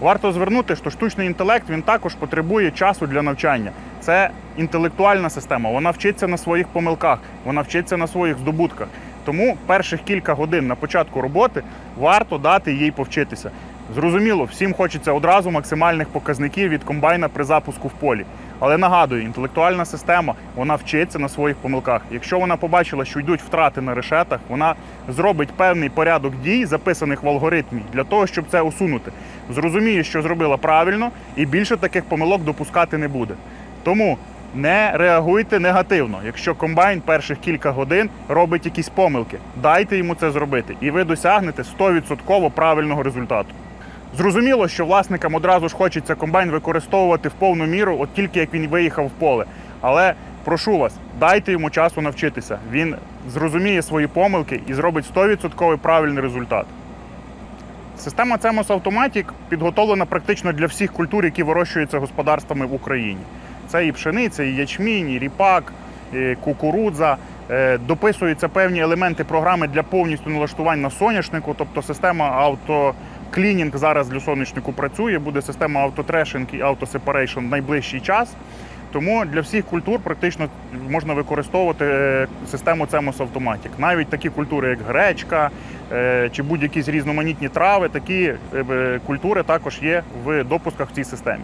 Варто звернути, що штучний інтелект він також потребує часу для навчання. Це інтелектуальна система. Вона вчиться на своїх помилках, вона вчиться на своїх здобутках. Тому перших кілька годин на початку роботи варто дати їй повчитися. Зрозуміло, всім хочеться одразу максимальних показників від комбайна при запуску в полі. Але нагадую, інтелектуальна система вона вчиться на своїх помилках. Якщо вона побачила, що йдуть втрати на решетах, вона зробить певний порядок дій, записаних в алгоритмі, для того, щоб це усунути. Зрозуміє, що зробила правильно, і більше таких помилок допускати не буде. Тому не реагуйте негативно. Якщо комбайн перших кілька годин робить якісь помилки, дайте йому це зробити, і ви досягнете 100% правильного результату. Зрозуміло, що власникам одразу ж хочеться комбайн використовувати в повну міру, от тільки як він виїхав в поле. Але прошу вас, дайте йому часу навчитися. Він зрозуміє свої помилки і зробить 100% правильний результат. Система CEMOS Automatic підготовлена практично для всіх культур, які вирощуються господарствами в Україні. Це і пшениця, і ячмінь, і ріпак, і кукурудза. Е, Дописуються певні елементи програми для повністю налаштувань на соняшнику, тобто система автоклінінг зараз для соняшнику працює, буде система автотрешинг і автосепарейшн в найближчий час. Тому для всіх культур практично можна використовувати е, систему CEMOS Automatic. Навіть такі культури, як гречка чи будь-які різноманітні трави, такі е, культури також є в допусках в цій системі.